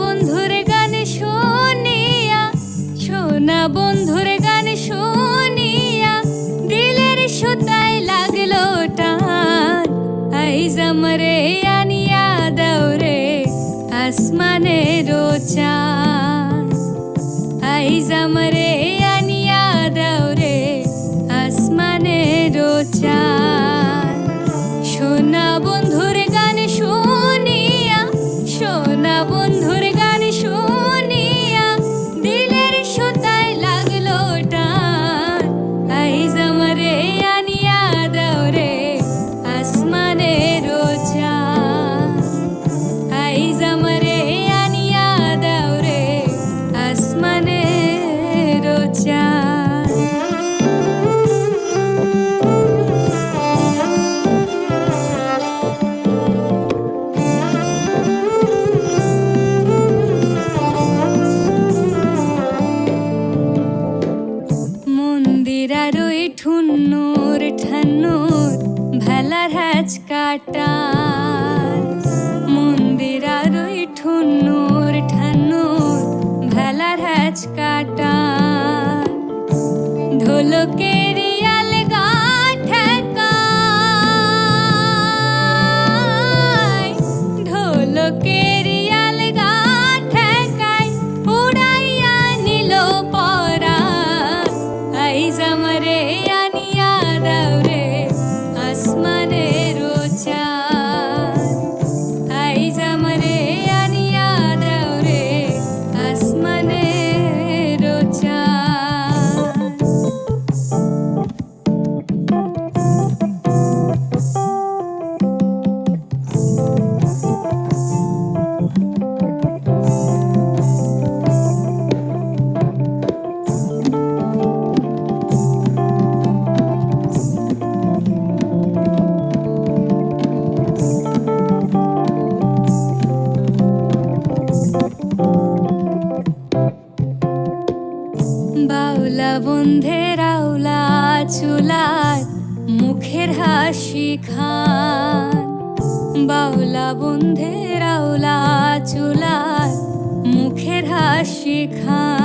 বন্ধুর গান শুনিয়া, সোনা বন্ধুর গান শুনিয়া, দিলের সুতায় লাগল টান। আইজ আমরে আনিয়া দৌরে আসমানে রোচা আইজ আমরে ঠুন্নুর ঠান্নুর ভেলার হ্যাচ কাটার মন্দির আর ওই ঠুন্নুর ঠান্নুর ভেলার হ্যাচ কাটার ঢোলকের আইজ বন্ধের আউলা চুলার মুখের হাসি খান। বাউলা বন্ধের আউলা চুলার মুখের হাসি খান।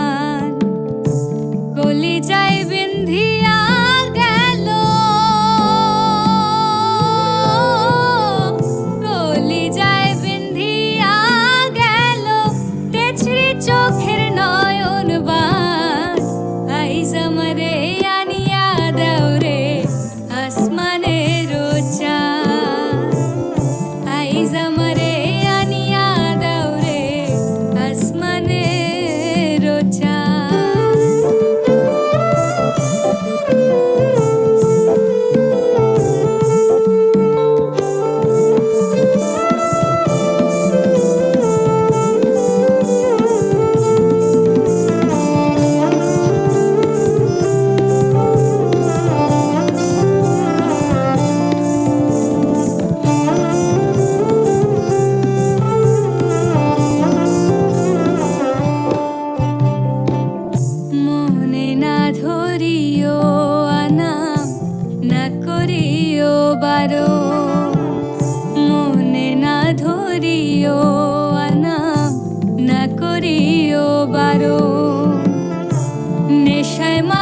বারো মনে না ধরিও আনা না করিও বারো। নেশায় মা